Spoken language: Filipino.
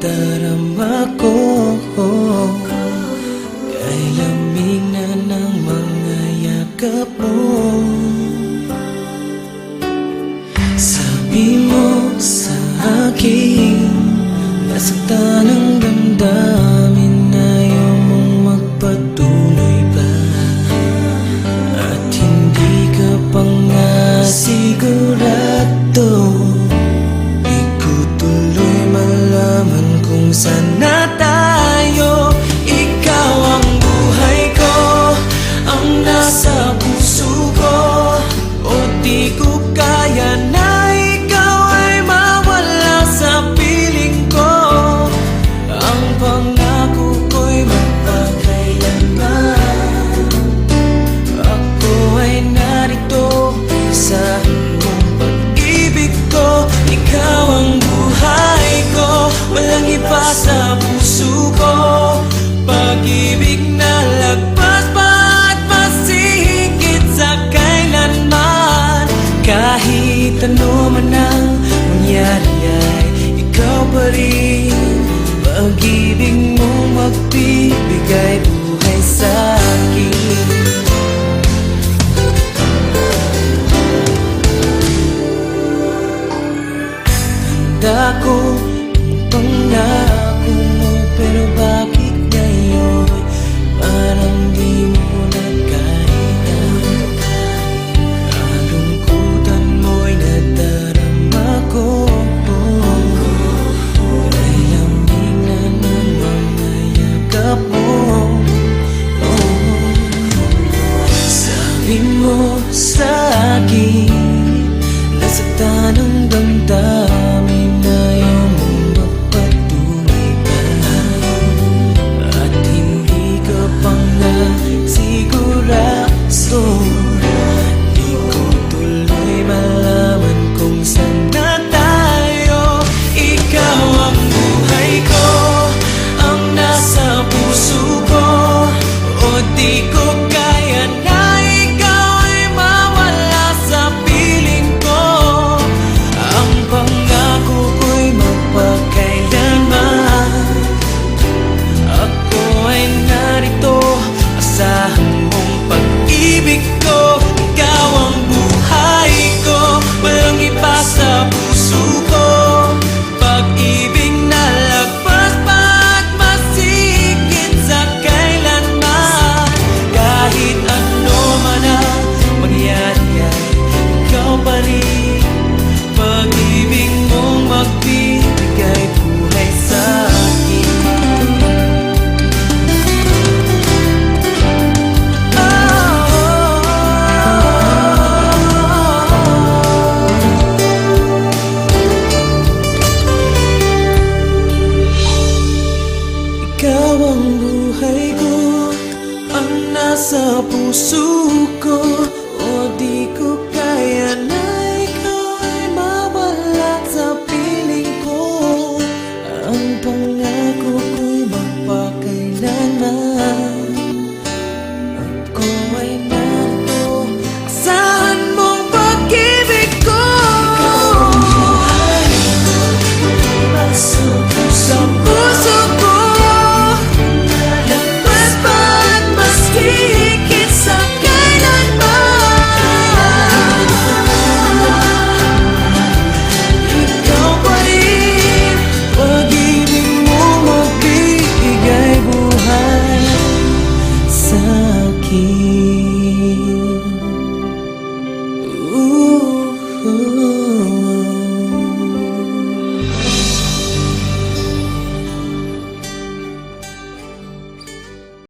Nadarama ko Kay lamig na ng mga yakap mo. Sabi mo sa akin Nasaktan ang damdamin. Sana tayo Ikaw ang buhay ko Ang nasa puso ko. O di ko kaya na Ikaw ay mawala sa piling ko. Ang pangalan rin. Pag-ibig mo magbibigay buhay Sabi mo sa akin. Nasaktan ang damdamin na iyong mundo patunay pa. At hindi ka pa nga Di ko tuloy malaman kung saan na tayo. Ikaw ang ko Ang nasa puso di ko puso ko.